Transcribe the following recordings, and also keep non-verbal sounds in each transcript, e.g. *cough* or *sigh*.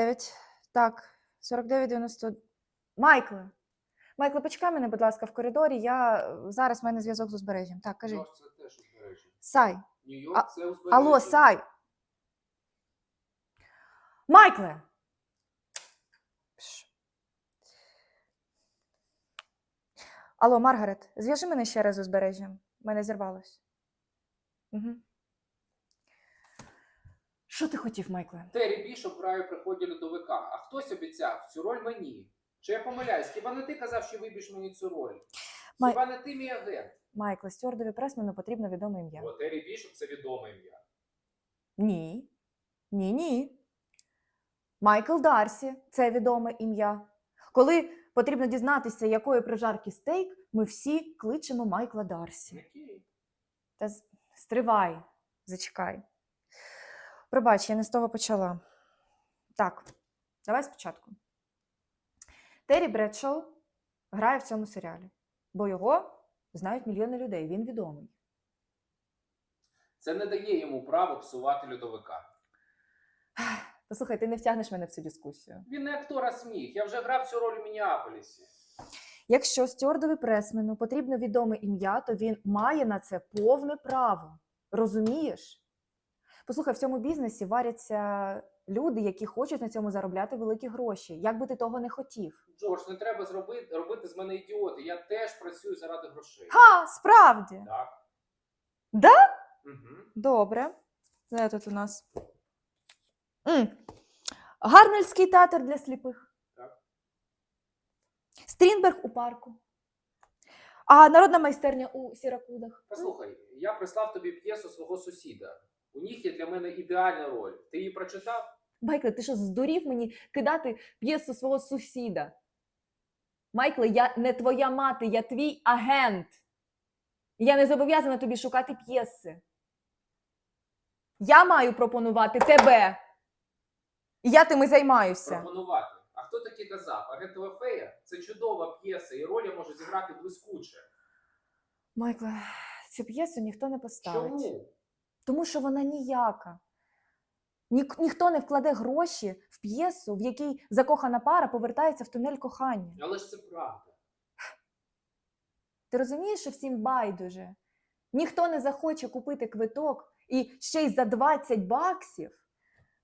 49. Так, 49,90. Майкле. Майкле, почекай мене, будь ласка, в коридорі. Я е, зараз в мене зв'язок з узбережжям. Так, кажи. Нью-Йорк це теж узбережжя. Сай. Нью-Йорк це узбережжя. Алло, Сай. Майкле. Пш. Алло, Маргарет, зв'яжи мене ще раз з узбережжям. У мене зірвалось. Угу. Що ти хотів, Майкле? Террі Бішоп грає при ході льодовика, а хтось обіцяв цю роль мені. Чи я помиляюсь? Хіба не ти казав, що вибіж мені цю роль? Май- Хіба не ти мій агент? Майкле, стюардові пресмену потрібно відоме ім'я. Бо Террі Бішоп це відоме ім'я. Ні. Ні, ні. Майкл Дарсі це відоме ім'я. Коли потрібно дізнатися, якої прожарки стейк, ми всі кличемо Майкла Дарсі. Окей. Та з- стривай, зачекай. Пробач, я не з того почала. Так, давай спочатку. Террі Бредшоу грає в цьому серіалі, бо його знають мільйони людей. Він відомий. Це не дає йому право псувати льодовика. *sighs* Послухай, ти не втягнеш мене в цю дискусію. Він не актор, а сміх. Я вже грав цю роль у Мініаполісі. Якщо стюардові пресмену потрібно відоме ім'я, то він має на це повне право. Розумієш? Послухай, в цьому бізнесі варяться люди, які хочуть на цьому заробляти великі гроші. Як би ти того не хотів? Джордж, не треба зробити, робити з мене ідіоти. Я теж працюю заради грошей. Ха, справді. Так. Да? Угу. Добре. Де тут у нас? м Гарнельський театр для сліпих. Так. Стрінберг у парку. А народна майстерня у Сіракудах. Послухай, я прислав тобі п'єсу свого сусіда. У них є для мене ідеальна роль. Ти її прочитав? Майкле, ти що здурів мені кидати п'єсу свого сусіда? Майкле, я не твоя мати, я твій агент. Я не зобов'язана тобі шукати п'єси. Я маю пропонувати тебе. І я тим і займаюся. Пропонувати. А хто таки казав? Агентова фея це чудова п'єса, і роль я можу зіграти блискуче. Майкле, цю п'єсу ніхто не поставить. Чому? Тому що вона ніяка. Нік- ніхто не вкладе гроші в п'єсу, в якій закохана пара повертається в тунель кохання. Але ж це правда. Ти розумієш, що всім байдуже? Ніхто не захоче купити квиток і ще й за 20 баксів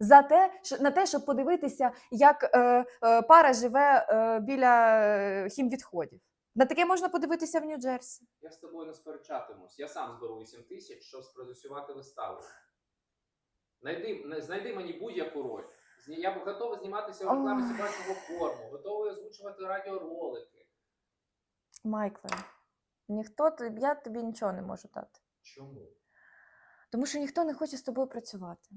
за те, що, на те, щоб подивитися, як е, е, пара живе е, біля е, хімвідходів. На таке можна подивитися в Нью-Джерсі. Я з тобою не сперечатимусь. Я сам зберу 8 тисяч, щоб спродюсувати виставу. Найди, знайди мені будь-яку роль. Я б готовий зніматися у рекламі собачого корму, готовий озвучувати радіоролики. Майкле, ніхто тобі- я тобі нічого не можу дати. Чому? Тому що ніхто не хоче з тобою працювати.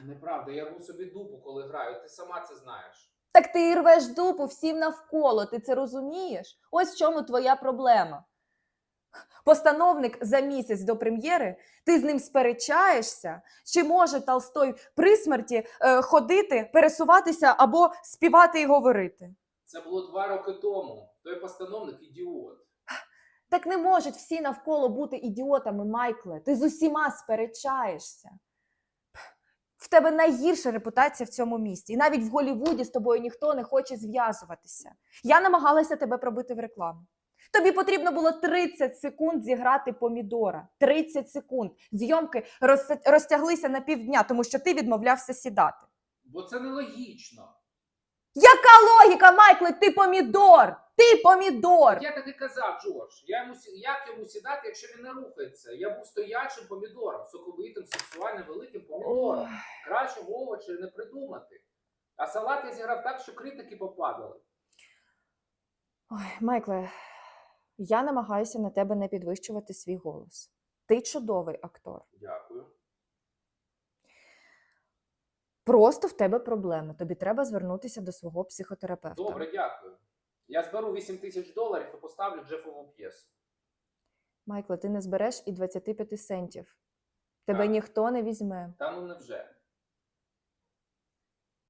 Неправда, я був собі дупу, коли граю. Ти сама це знаєш. Так ти і рвеш дупу всім навколо, ти це розумієш? Ось в чому твоя проблема. Постановник за місяць до прем'єри, ти з ним сперечаєшся, чи може Толстой при смерті е, ходити, пересуватися або співати і говорити. Це було два роки тому. Той постановник ідіот. Так не можуть всі навколо бути ідіотами, Майкле. Ти з усіма сперечаєшся. В тебе найгірша репутація в цьому місті. І навіть в Голлівуді з тобою ніхто не хоче зв'язуватися. Я намагалася тебе пробити в рекламу. Тобі потрібно було 30 секунд зіграти помідора. 30 секунд. Зйомки роз- розтяглися на півдня, тому що ти відмовлявся сідати. Бо це нелогічно. Яка логіка, Майкле? Ти помідор! Ти помідор! Я так і казав, Джордж. Я йому, як йому сідати, якщо він не рухається? Я був стоячим помідором, соковитим, сексуальним, великим помідором. Ой. Кращого овоча не придумати. А салат я зіграв так, що критики попадали. Ой, Майкле, я намагаюся на тебе не підвищувати свій голос. Ти чудовий актор. Дякую. Просто в тебе проблеми. Тобі треба звернутися до свого психотерапевта. Добре, дякую. Я зберу 8 тисяч доларів і поставлю Джефову п'єсу. Майкле, ти не збереш і 25 центів. Тебе Так. ніхто не візьме. Та ну невже.